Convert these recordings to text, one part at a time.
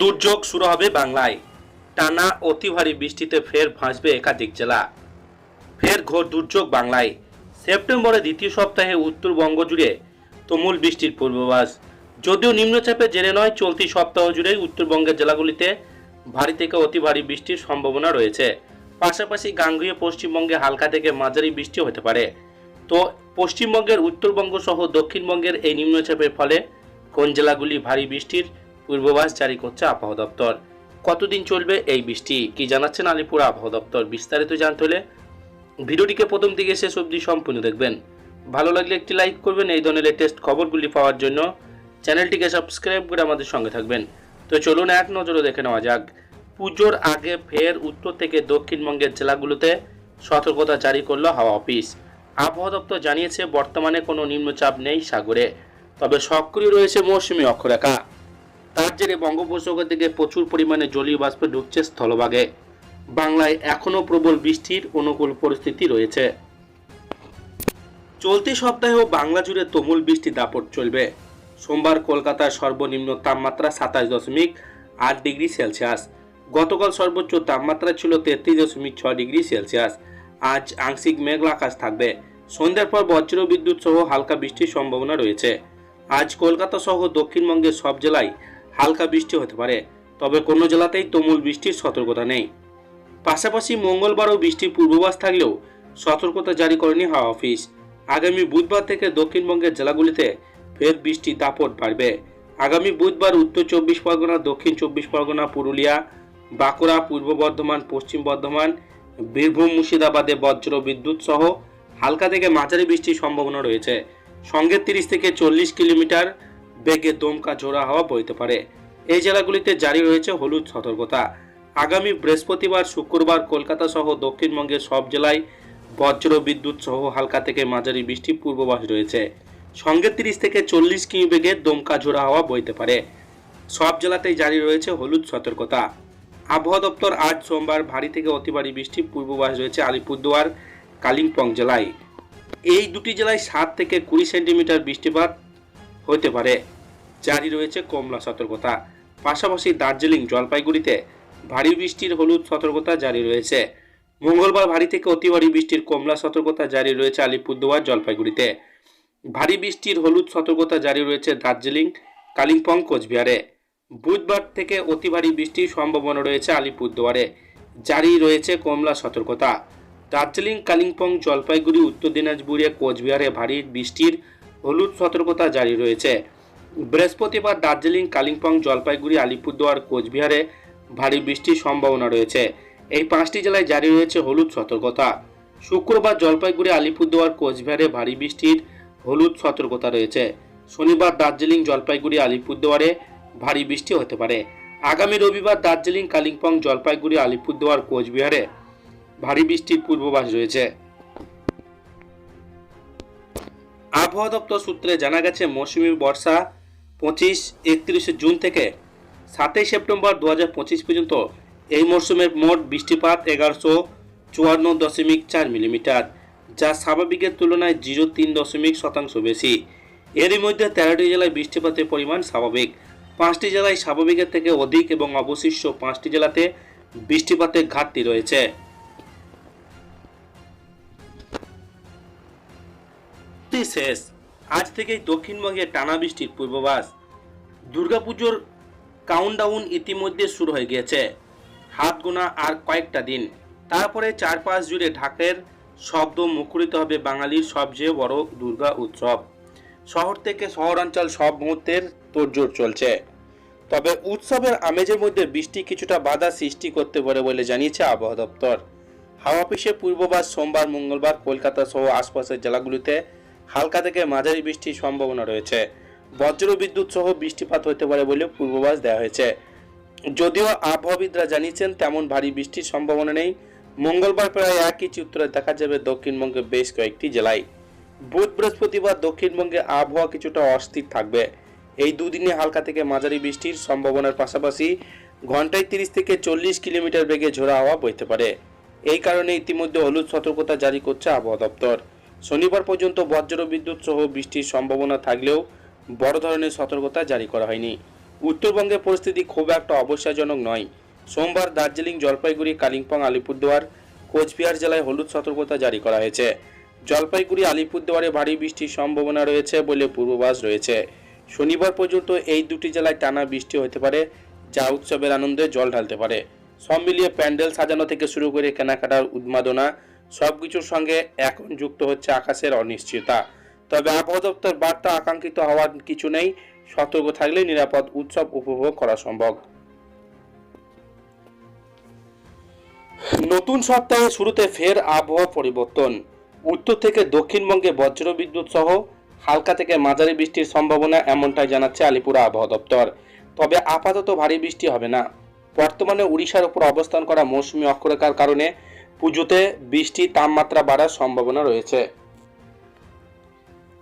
দুর্যোগ শুরু হবে বাংলায়। টানা অতি ভারী বৃষ্টিতে ফের ভাসবে একাধিক জেলা। ফের ঘোর দুর্যোগ বাংলায়। সেপ্টেম্বরের দ্বিতীয় সপ্তাহে উত্তরবঙ্গ জুড়ে তুমুল বৃষ্টির পূর্বাভাস। যদিও নিম্নচাপের জেরে নয়, চলতি সপ্তাহ জুড়েই উত্তরবঙ্গের জেলাগুলিতে ভারী থেকে অতি ভারী বৃষ্টির সম্ভাবনা রয়েছে। পাশাপাশি গাঙ্গীয় পশ্চিমবঙ্গে হালকা থেকে মাঝারি বৃষ্টি হতে পারে। তো পশ্চিমবঙ্গের উত্তরবঙ্গ সহ দক্ষিণবঙ্গের এই নিম্নচাপের ফলে কোন জেলাগুলি ভারী বৃষ্টির পূর্বাভাস জারি করছে আবহাওয়া দপ্তর। কতদিন চলবে এই বৃষ্টি? কি জানাচ্ছেন আলিপুর আবহাওয়া দপ্তর? বিস্তারিত জানতে হলে ভিডিওটিকে প্রথম থেকে শেষ অবধি সম্পূর্ণ দেখবেন। ভালো লাগলে একটি লাইক করবেন, এই ধরনের লেটেস্ট খবরগুলি পাওয়ার জন্য চ্যানেলটিকে সাবস্ক্রাইব করে আমাদের সঙ্গে থাকবেন। তো চলুন এক নজরে দেখে নেওয়া যাক। পুজোর আগে ফের উত্তর থেকে দক্ষিণবঙ্গের জেলাগুলোতে সতর্কতা জারি করল হাওয়া অফিস। আবহাওয়া দপ্তর জানিয়েছে, বর্তমানে কোনো নিম্নচাপ নেই সাগরে, তবে সক্রিয় রয়েছে মৌসুমি অক্ষরেখা। তার জেরে বঙ্গোপসাগর থেকে প্রচুর পরিমাণে জলীয় বাষ্প ঢুকছে স্থলভাগে। বাংলায় এখনও প্রবল বৃষ্টির অনুকূল পরিস্থিতি রয়েছে। চলতি সপ্তাহেও বাংলা জুড়ে তুমুল বৃষ্টি দাপট চলবে। সোমবার কলকাতার সর্বনিম্ন তাপমাত্রা সাতাশ দশমিক আট ডিগ্রি সেলসিয়াস। গতকাল সর্বোচ্চ তাপমাত্রা ছিল তেত্রিশ দশমিক ছয় ডিগ্রি সেলসিয়াস। আজ আংশিক মেঘলা আকাশ থাকবে। সন্ধ্যার পর বজ্র বিদ্যুৎ সহ হালকা বৃষ্টির সম্ভাবনা রয়েছে। আজ কলকাতা সহ দক্ষিণবঙ্গের সব জেলায় হালকা বৃষ্টি হতে পারে, তবে কোনো জেলাতেই তুমুল বৃষ্টির সতর্কতা নেই। পাশাপাশি মঙ্গলবারও বৃষ্টির পূর্বাভাস থাকলেও সতর্কতা জারি করেনি হাওয়া অফিস। আগামী বুধবার থেকে দক্ষিণবঙ্গের জেলাগুলিতে ফের বৃষ্টি দাপট বাড়বে। আগামী বুধবার উত্তর চব্বিশ পরগনা, দক্ষিণ চব্বিশ পরগনা, পুরুলিয়া, বাঁকুড়া, পূর্ব বর্ধমান, পশ্চিম বর্ধমান, বীরভূম, মুর্শিদাবাদে বজ্র বিদ্যুৎ সহ হালকা থেকে মাঝারি বৃষ্টির সম্ভাবনা রয়েছে। সঙ্গে তিরিশ থেকে চল্লিশ কিলোমিটার বেগে দমকা ঝোড়া হাওয়া বইতে পারে। এই জেলাগুলিতে জারি রয়েছে হলুদ সতর্কতা। আগামী বৃহস্পতিবার, শুক্রবার কলকাতা সহ দক্ষিণবঙ্গের সব জেলায় বজ্র বিদ্যুৎ সহ হালকা থেকে মাঝারি বৃষ্টি পূর্বাভাস রয়েছে। সঙ্গে তিরিশ থেকে চল্লিশ কিমি বেগে দমকা ঝোড়া হাওয়া বইতে পারে। সব জেলাতেই জারি রয়েছে হলুদ সতর্কতা। আবহাওয়া দপ্তর আজ সোমবার ভারী থেকে অতি ভারী বৃষ্টি পূর্বাভাস রয়েছে আলিপুরদুয়ার, কালিম্পং জেলায়। এই দুটি জেলায় সাত থেকে কুড়ি সেন্টিমিটার বৃষ্টিপাত হতে পারে। জারি রয়েছে কমলা সতর্কতা। পাশাপাশি দার্জিলিং জলপাইগুড়িতে ভারী বৃষ্টির হলুদ সতর্কতা জারি রয়েছে। মঙ্গলবার ভারী থেকে অতি ভারী বৃষ্টির কমলা সতর্কতা জারি রয়েছে আলিপুরদুয়ার জলপাইগুড়িতে। ভারী বৃষ্টির হলুদ সতর্কতা জারি রয়েছে দার্জিলিং, কালিম্পং, কোচবিহারে। বুধবার থেকে অতি ভারী বৃষ্টির সম্ভাবনা রয়েছে আলিপুরদুয়ারে। জারি রয়েছে কমলা সতর্কতা। দার্জিলিং, কালিম্পং, জলপাইগুড়ি, উত্তর দিনাজপুরে, কোচবিহারে ভারী বৃষ্টির হলুদ সতর্কতা জারি রয়েছে। বৃহস্পতিবার দার্জিলিং, কালিম্পং, জলপাইগুড়ি, আলিপুরদুয়ার, কোচবিহারে ভারী বৃষ্টির সম্ভাবনা রয়েছে। এই পাঁচটি জেলায় জারি রয়েছে হলুদ সতর্কতা। শুক্রবার জলপাইগুড়ি, আলিপুরদুয়ার, কোচবিহারে ভারী বৃষ্টির হলুদ সতর্কতা রয়েছে। শনিবার দার্জিলিং, জলপাইগুড়ি, আলিপুরদুয়ারে ভারী বৃষ্টি হতে পারে। আগামী রবিবার দার্জিলিং, কালিম্পং, জলপাইগুড়ি, আলিপুরদুয়ার, কোচবিহারে ভারী বৃষ্টির পূর্বাভাস রয়েছে। আবহাওয়া দপ্তর সূত্রে জানা গেছে, মৌসুমি বর্ষা পঁচিশ, একত্রিশে জুন থেকে সাতই সেপ্টেম্বর দু হাজার পঁচিশ পর্যন্ত। এই মরশুমের মোট বৃষ্টিপাত এগারোশো চুয়ান্ন দশমিক চার মিলিমিটার, যা স্বাভাবিকের তুলনায় জিরো তিন দশমিক শতাংশ বেশি। এরই মধ্যে তেরোটি জেলায় বৃষ্টিপাতের পরিমাণ স্বাভাবিক। পাঁচটি জেলায় স্বাভাবিকের থেকে অধিক এবং অবশিষ্ট পাঁচটি জেলাতে বৃষ্টিপাতের ঘাটতি রয়েছে। বৃষ্টি শেষ। আজ থেকেই দক্ষিণবঙ্গে টানা বৃষ্টির পূর্বাভাস। দুর্গাপুজোর কাউন্টডাউন ইতিমধ্যে শুরু হয়ে গিয়েছে। হাত গোনা আর কয়েকটা দিন। তারপরে চারপাশ জুড়ে ঢাকের শব্দ মুখরিত হবে বাঙালির সবচেয়ে বড় দুর্গা উৎসব। শহর থেকে শহরাঞ্চল সব মুহূর্তের তোড়জোড় চলছে। তবে উৎসবের আমেজের মধ্যে বৃষ্টি কিছুটা বাধা সৃষ্টি করতে পারে বলে জানিয়েছে আবহাওয়া দপ্তর। হাওয়া অফিসে পূর্বাভাস সোমবার, মঙ্গলবার কলকাতা সহ আশপাশের জেলাগুলিতে হালকা থেকে মাঝারি বৃষ্টির সম্ভাবনা রয়েছে। বজ্র বিদ্যুৎ সহ বৃষ্টিপাত হতে পারে বলে পূর্বাভাস দেওয়া হয়েছে। যদিও আবহাওয়াবিদরা জানিয়েছেন, তেমন ভারী বৃষ্টির সম্ভাবনা নেই। মঙ্গলবার প্রায় একই চিত্র দেখা যাবে দক্ষিণবঙ্গের বেশ কয়েকটি জেলায়। বুধ বৃহস্পতিবার দক্ষিণবঙ্গে আবহাওয়া কিছুটা অস্থির থাকবে। এই দুদিনে হালকা থেকে মাঝারি বৃষ্টির সম্ভাবনার পাশাপাশি ঘন্টায় তিরিশ থেকে চল্লিশ কিলোমিটার বেগে ঝোড়া হাওয়া বইতে পারে। এই কারণে ইতিমধ্যে হলুদ সতর্কতা জারি করছে আবহাওয়া দপ্তর। শনিবার পর্যন্ত বজ্র বিদ্যুৎ সহ বৃষ্টির সম্ভাবনা থাকলেও বড় ধরনের সতর্কতা জারি করা হয়নি। উত্তরবঙ্গের পরিস্থিতি খুব একটা অবস্যাজনক নয়। সোমবার দার্জিলিং, জলপাইগুড়ি, কালিম্পং, আলিপুরদুয়ার, কোচবিহার জেলায় হলুদ সতর্কতা জারি করা হয়েছে। জলপাইগুড়ি, আলিপুরদুয়ারে ভারী বৃষ্টির সম্ভাবনা রয়েছে বলে পূর্বাভাস রয়েছে। শনিবার পর্যন্ত এই দুটি জেলায় টানা বৃষ্টি হতে পারে, যা উৎসবের আনন্দে জল ঢালতে পারে। সব মিলিয়ে প্যান্ডেল সাজানো থেকে শুরু করে কেনাকাটার উন্মাদনা সবকিছুর সঙ্গে এখন যুক্ত হচ্ছে আকাশের অনিশ্চয়তা। তবে আবহাওয়া বার্তা আকাঙ্ক্ষিত হওয়ার কিছু নেই, সতর্ক থাকলে নিরাপদ উৎসব উপভোগ করা সম্ভব। নতুন সপ্তাহের শুরুতে ফের আবহাওয়া পরিবর্তন। উত্তর থেকে দক্ষিণবঙ্গে বজ্র বিদ্যুৎ সহ হালকা থেকে মাঝারি বৃষ্টির সম্ভাবনা এমনটাই জানাচ্ছে আলিপুর আবহাওয়া দপ্তর। তবে আপাতত ভারী বৃষ্টি হবে না। বর্তমানে উড়িষ্যার উপর অবস্থান করা মৌসুমী অক্ষরেখার কারণে পুজোতে বৃষ্টি তাপমাত্রা বাড়ার সম্ভাবনা রয়েছে।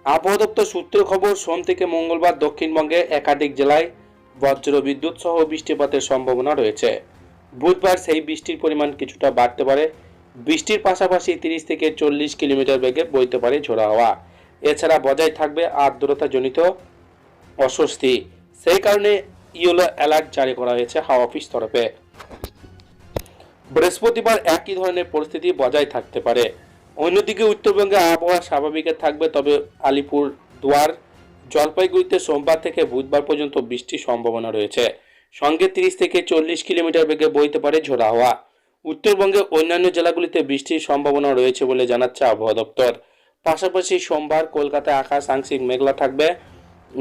আবহাওয়া দপ্তর সূত্রে খবর, সোম থেকে মঙ্গলবার দক্ষিণবঙ্গে একাধিক জেলায় বজ্র বিদ্যুৎ সহ বৃষ্টিপাতের সম্ভাবনা রয়েছে। বুধবার সেই বৃষ্টির পরিমাণ কিছুটা বাড়তে পারে। বৃষ্টির পাশাপাশি তিরিশ থেকে চল্লিশ কিলোমিটার বেগে বইতে পারে ঝোড়া হওয়া। এছাড়া বজায় থাকবে আর্দ্রতাজনিত অস্বস্তি। সেই কারণে ইয়েলো অ্যালার্ট জারি করা হয়েছে হাওয়া অফিস তরফে। বৃহস্পতিবার একই ধরনের পরিস্থিতি বজায় থাকতে পারে। অন্যদিকে উত্তরবঙ্গে আবহাওয়া স্বাভাবিক থাকবে, তবে আলিপুর দুয়ার জলপাইগুড়িতে সোমবার থেকে বুধবার পর্যন্ত বৃষ্টির সম্ভাবনা রয়েছে। সঙ্গে তিরিশ থেকে চল্লিশ কিলোমিটার বেগে বইতে পারে ঝোড়া হাওয়া। উত্তরবঙ্গে অন্যান্য জেলাগুলিতে বৃষ্টির সম্ভাবনা রয়েছে বলে জানাচ্ছে আবহাওয়া দপ্তর। পাশাপাশি সোমবার কলকাতায় আকাশ আংশিক মেঘলা থাকবে।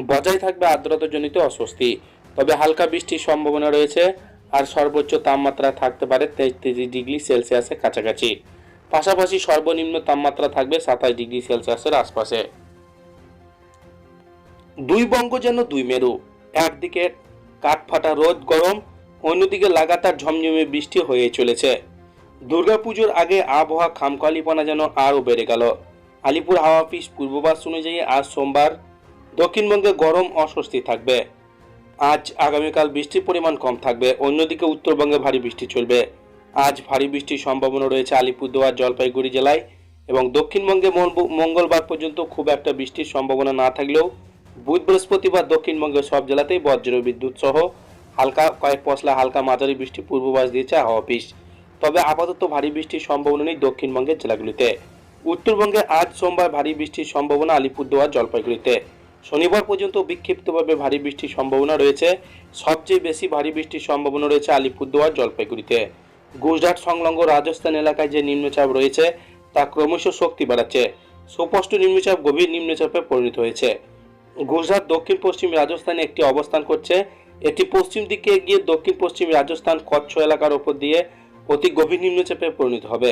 বজায় থাকবে আর্দ্রতাজনিত অস্বস্তি। তবে হালকা বৃষ্টির সম্ভাবনা রয়েছে। আর সর্বোচ্চ তাপমাত্রা থাকতে পারে তেত্রিশ ডিগ্রি সেলসিয়াসের কাছাকাছি। পাশাপাশি সর্বনিম্ন তাপমাত্রা থাকবে সাতাশ ডিগ্রি সেলসিয়াসের আশপাশে। দুই বঙ্গ যেন দুই মেরু। একদিকে কাঠফাটা রোদ গরম, অন্যদিকে লাগাতার ঝমঝমে বৃষ্টি হয়ে চলেছে। দুর্গাপুজোর আগে আবহাওয়া খামকালিপনা যেন আরও বেড়ে গেল। আলিপুর হাওয়া অফিস পূর্বাভাস অনুযায়ী আজ সোমবার দক্ষিণবঙ্গে গরম অস্বস্তি থাকবে। আজ আগামীকাল বৃষ্টির পরিমাণ কম থাকবে। অন্যদিকে উত্তরবঙ্গে ভারী বৃষ্টি চলবে। আজ ভারী বৃষ্টির সম্ভাবনা রয়েছে আলিপুরদুয়ার, জলপাইগুড়ি জেলায় এবং দক্ষিণবঙ্গে মঙ্গলবার পর্যন্ত খুব একটা বৃষ্টির সম্ভাবনা না থাকলেও বুধ বৃহস্পতিবার দক্ষিণবঙ্গের সব জেলাতেই বজ্র বিদ্যুৎ সহ হালকা কয়েক পশলা হালকা মাঝারি বৃষ্টি পূর্বাভাস দিয়েছে হাওয়া অফিস। তবে আপাতত ভারী বৃষ্টির সম্ভাবনা নেই দক্ষিণবঙ্গের জেলাগুলিতে। উত্তরবঙ্গে আজ সোমবার ভারী বৃষ্টির সম্ভাবনা আলিপুরদুয়ার, জলপাইগুড়িতে। শনিবার পর্যন্ত বিক্ষিপ্তভাবে ভারী বৃষ্টির সম্ভাবনা রয়েছে। সবচেয়ে বেশি ভারী বৃষ্টির সম্ভাবনা রয়েছে আলিপুরদুয়ার জলপাইগুড়িতে। গুজরাট সংলগ্ন রাজস্থান এলাকায় যে নিম্নচাপ রয়েছে, তা ক্রমশ শক্তি বাড়াচ্ছে। সুস্পষ্ট নিম্নচাপ, গভীর নিম্নচাপে পরিণত হয়েছে। গুজরাট দক্ষিণ পশ্চিম রাজস্থানে একটি অবস্থান করছে। এটি পশ্চিম দিকে গিয়ে দক্ষিণ পশ্চিম রাজস্থান, কচ্ছ এলাকার ওপর দিয়ে অতি গভীর নিম্নচাপে পরিণত হবে।